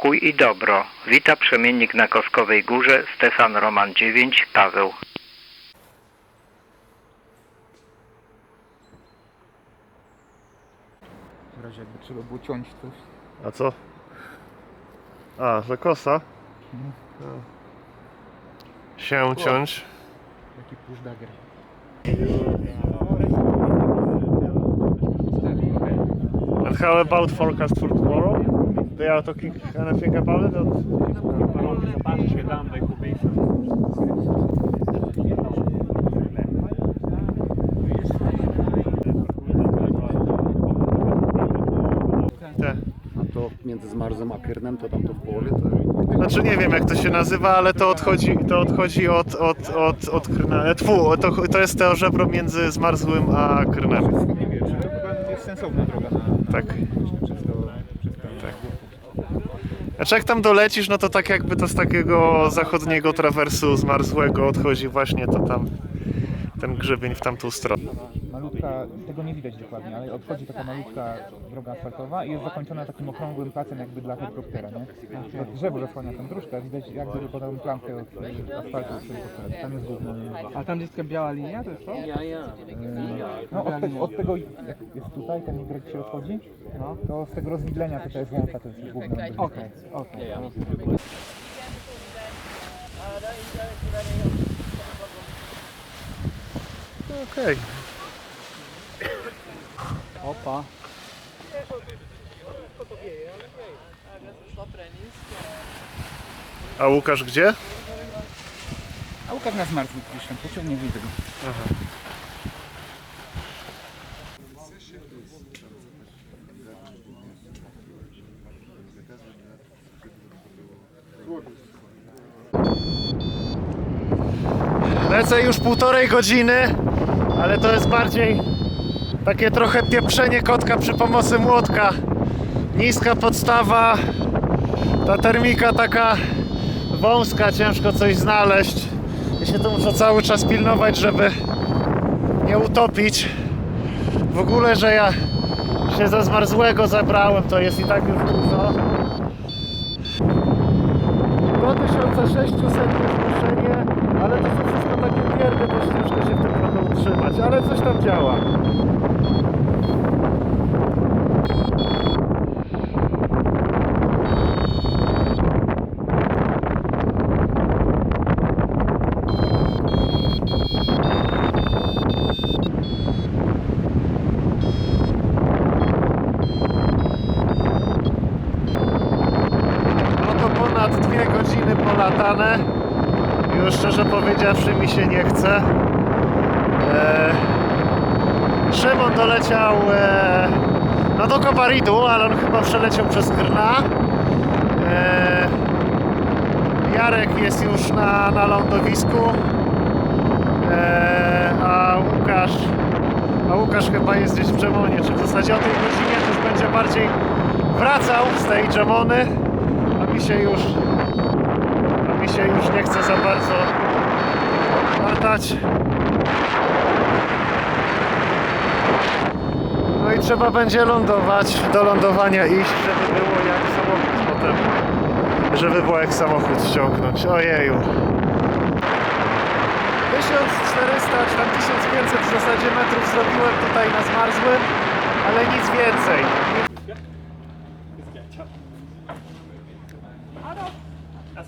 pokój i dobro. Wita przemiennik na Koskowej Górze, Stefan Roman 9, Paweł. W razie jakby trzeba było ciąć coś. A co? A, że kosa? Mhm. A. Się ciąć. Taki pushdager. And how about forecast for tomorrow? They are talking anything about it? Te. A to między Zmarzem a Kyrnem, to tam to w połowie? To... Znaczy nie wiem jak to się nazywa, ale to odchodzi, to odchodzi od, od, od, od Krna. Tfu, to, to jest to żebro między Zmarzłym a Krnem. Nie wiem, to chyba jest sensowna droga na, na Tak. właśnie przez to, przez to Tak. Znaczy jak tam dolecisz, no to tak jakby to z takiego zachodniego trawersu zmarzłego odchodzi właśnie to tam ten grzebień w tamtą stronę. Malutka, tego nie widać dokładnie, ale odchodzi taka malutka droga asfaltowa i jest zakończona takim okrągłym placem jakby dla helikoptera, nie? Na drzewo zasłania tę dróżkę, widać jak gdyby podaną klamkę od e, asfaltu od helikoptera. Tam jest główna A tam jest taka biała linia, to jest to? No od, te, od tego, jak jest tutaj, ten Y się odchodzi, no, to z tego rozwidlenia to jest łąka, to jest główna. Okej, okej. Okej. Opa. A Łukasz gdzie? A Łukasz na zmarzł pisze, pociągnie widzę go. Lecę już półtorej godziny, ale to jest bardziej takie trochę pieprzenie kotka przy pomocy młotka. Niska podstawa, ta termika taka wąska, ciężko coś znaleźć. Ja się tu muszę cały czas pilnować, żeby nie utopić. W ogóle, że ja się ze zmarzłego zabrałem, to jest i tak już dużo. 2600 zmuszenie, ale to są wszystko takie pierdy, bo ciężko się w tym utrzymać, ale coś tam działa. No ponad dwie godziny polatane. Już szczerze powiedziawszy mi się nie chce. Doleciał e, no do Koparidu, ale on chyba przeleciał przez Krna. Eee, Jarek jest już na, na lądowisku. Eee, a Łukasz a Łukasz chyba jest gdzieś w Dżemonie, czy w zasadzie o tej godzinie już będzie bardziej wracał z tej Dżemony, a mi się już a mi się już nie chce za bardzo latać. No i trzeba będzie lądować, do lądowania iść, żeby było jak samochód potem, żeby było jak samochód ściągnąć. Ojeju. 1400 czy tam 1500 w zasadzie metrów zrobiłem tutaj na zmarzłym, ale nic więcej. Po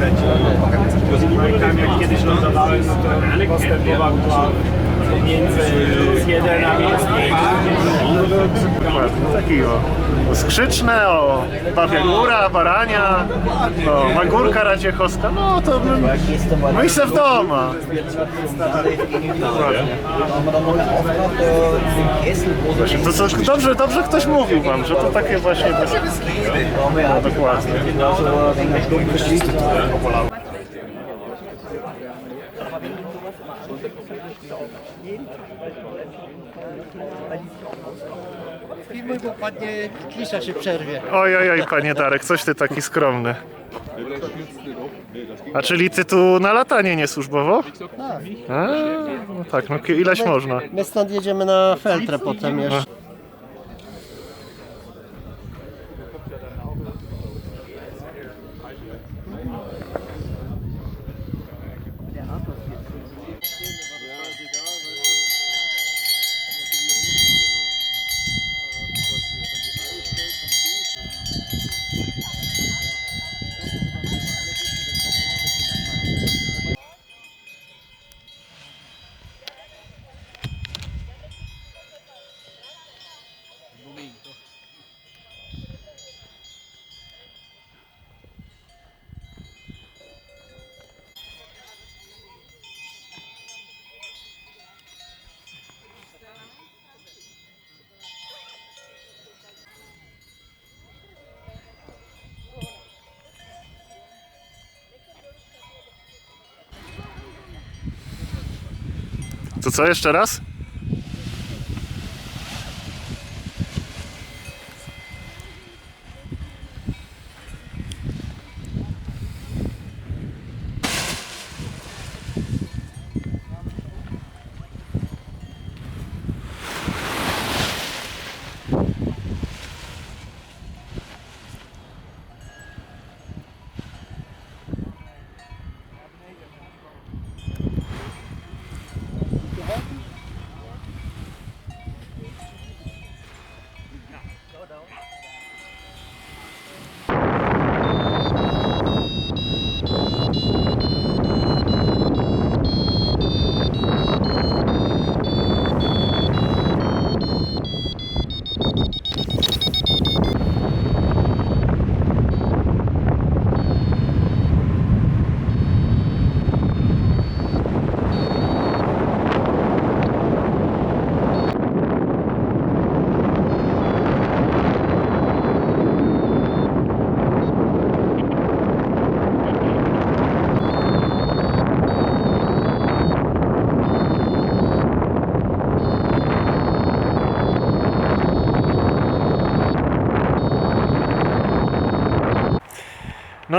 nie wykręci. Pamiętam jak kiedyś lądowałem, no to postępował między 1 a między Taki o, o skrzyczne, o babia góra, barania, o magórka radziechowska, no to bym, no i se w. Dokładnie. Właśnie, to co, dobrze, dobrze ktoś mówił wam, że to takie właśnie. No, dokładnie. Filmuj, bo padnie klisza się przerwie. Oj, oj, oj, panie Darek, coś ty taki skromny. A czyli ty tu na latanie nie służbowo? Tak. A, no tak, no ki- ileś można. My stąd jedziemy na Feltrę potem jeszcze. you To co, jeszcze raz?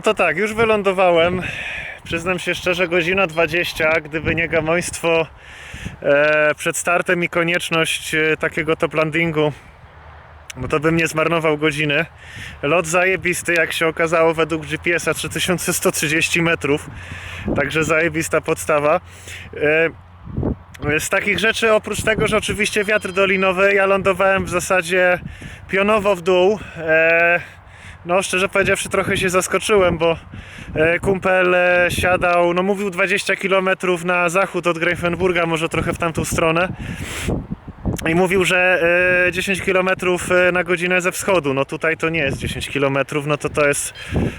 No to tak, już wylądowałem. Przyznam się szczerze, godzina 20. Gdyby nie gamoństwo e, przed startem i konieczność e, takiego top landingu, no to bym nie zmarnował godziny. Lot zajebisty, jak się okazało, według GPS-a 3130 metrów. Także zajebista podstawa. E, z takich rzeczy, oprócz tego, że oczywiście wiatr dolinowy, ja lądowałem w zasadzie pionowo w dół. E, no, szczerze powiedziawszy, trochę się zaskoczyłem, bo e, kumpel e, siadał, no mówił 20 km na zachód od Greifenburga, może trochę w tamtą stronę. I mówił, że e, 10 km na godzinę ze wschodu. No tutaj to nie jest 10 km, no to to jest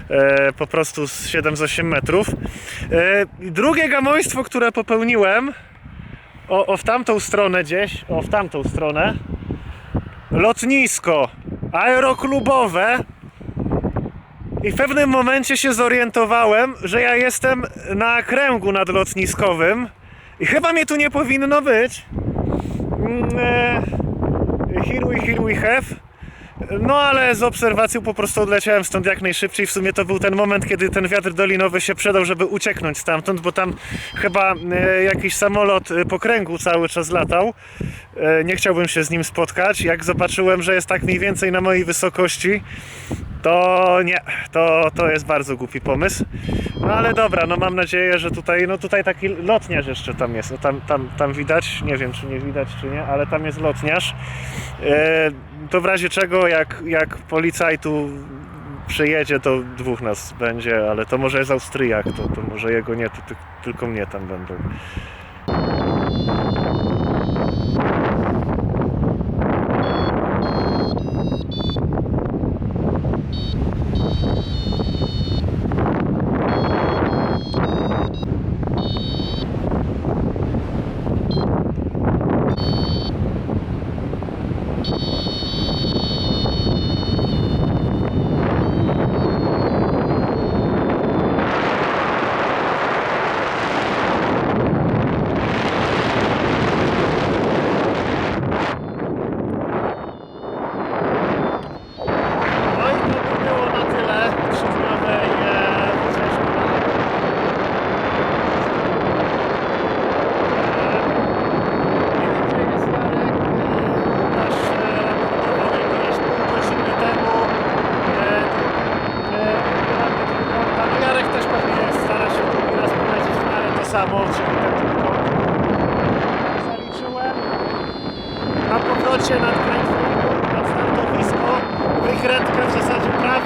e, po prostu z 7 z 8 metrów. E, drugie gamoństwo, które popełniłem, o, o w tamtą stronę gdzieś, o w tamtą stronę, lotnisko aeroklubowe i w pewnym momencie się zorientowałem, że ja jestem na kręgu nadlotniskowym i chyba mnie tu nie powinno być. Here we, here we have. No ale z obserwacją po prostu odleciałem stąd jak najszybciej. W sumie to był ten moment, kiedy ten wiatr dolinowy się przedał, żeby ucieknąć stamtąd, bo tam chyba e, jakiś samolot e, po kręgu cały czas latał. E, nie chciałbym się z nim spotkać. Jak zobaczyłem, że jest tak mniej więcej na mojej wysokości, to nie, to, to jest bardzo głupi pomysł. No ale dobra, no mam nadzieję, że tutaj, no tutaj taki lotniarz jeszcze tam jest. No tam, tam, tam widać, nie wiem czy nie widać czy nie, ale tam jest lotniarz. E, to w razie czego, jak, jak policajtu przyjedzie, to dwóch nas będzie, ale to może jest Austriak, to, to może jego nie, to, ty, tylko mnie tam będą.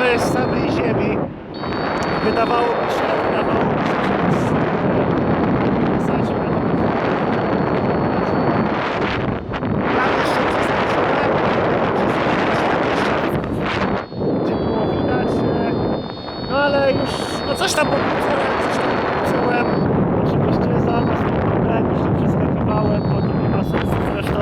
z samej ziemi wydawało mi się, wydawało mi się, że jest zasadzie Tam jeszcze przez ten problem, gdzie było widać, no ale już, no coś tam pokróciłem, coś tam pokróciłem. Oczywiście znaczy, za nas to problem, już to przeskakiwałem, bo to nie ma sensu zresztą.